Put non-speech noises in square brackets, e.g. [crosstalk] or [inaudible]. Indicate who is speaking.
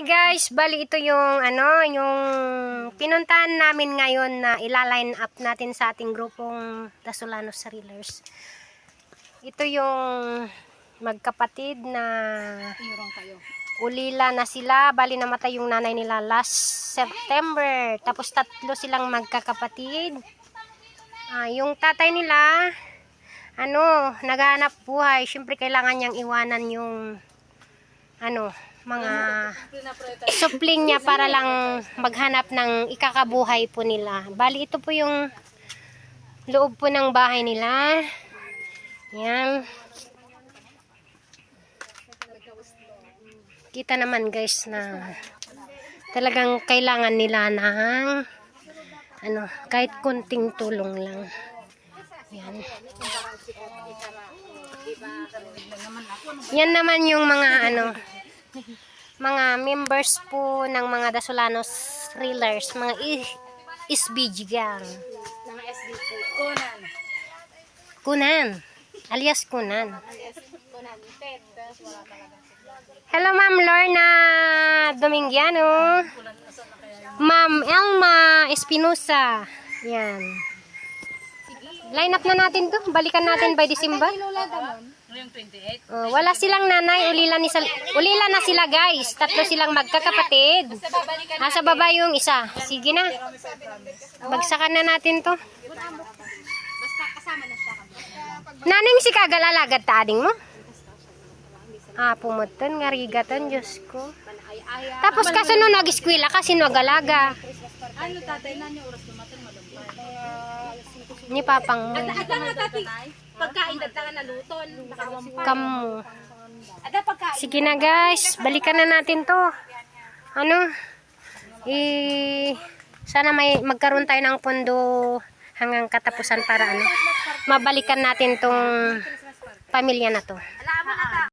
Speaker 1: Hi guys, bali ito yung ano, yung pinuntahan namin ngayon na ilaline up natin sa ating grupong The Solanos Thrillers. Ito yung magkapatid na
Speaker 2: Iyurong kayo.
Speaker 1: ulila na sila. Bali namatay yung nanay nila last September. Tapos tatlo silang magkakapatid. Ah, yung tatay nila, ano, naghahanap buhay. Siyempre kailangan niyang iwanan yung ano, mga supling niya para lang maghanap ng ikakabuhay po nila. Bali, ito po yung loob po ng bahay nila. Yan. Kita naman guys na talagang kailangan nila ng ano, kahit kunting tulong lang. Yan. Yan naman yung mga ano, [laughs] mga members po ng mga Dasolanos Thrillers, mga SBG gang.
Speaker 2: Mga SDT. Conan.
Speaker 1: Kunan, alias Kunan. Hello Ma'am Lorna Domingiano. Ma'am Elma Espinosa. Yan. Line up na natin to. Balikan natin by December.
Speaker 2: Lola Damon. Ngayong 28.
Speaker 1: Oh, wala silang nanay, ulila, ni sal- ulila na sila guys. Tatlo silang magkakapatid. Nasa baba yung isa. Sige na. Bagsakan na natin to. Naning si kagalalagat ta ading mo? Ah, pumuton, nga rigatan, Diyos ko. Tapos kaso nung nag-eskwela kasi nagalaga.
Speaker 2: Ano tatay na niyo oras tumatay malumpay.
Speaker 1: Ni papang mo.
Speaker 2: Ada nga tati. Pagkain dagta nga naluton.
Speaker 1: Kamu.
Speaker 2: Ada pagkain.
Speaker 1: Sige na guys, balikan na natin to. Ano? Eh, sana may magkaroon tayo ng pondo hanggang katapusan para ano, mabalikan natin tong pamilya na to.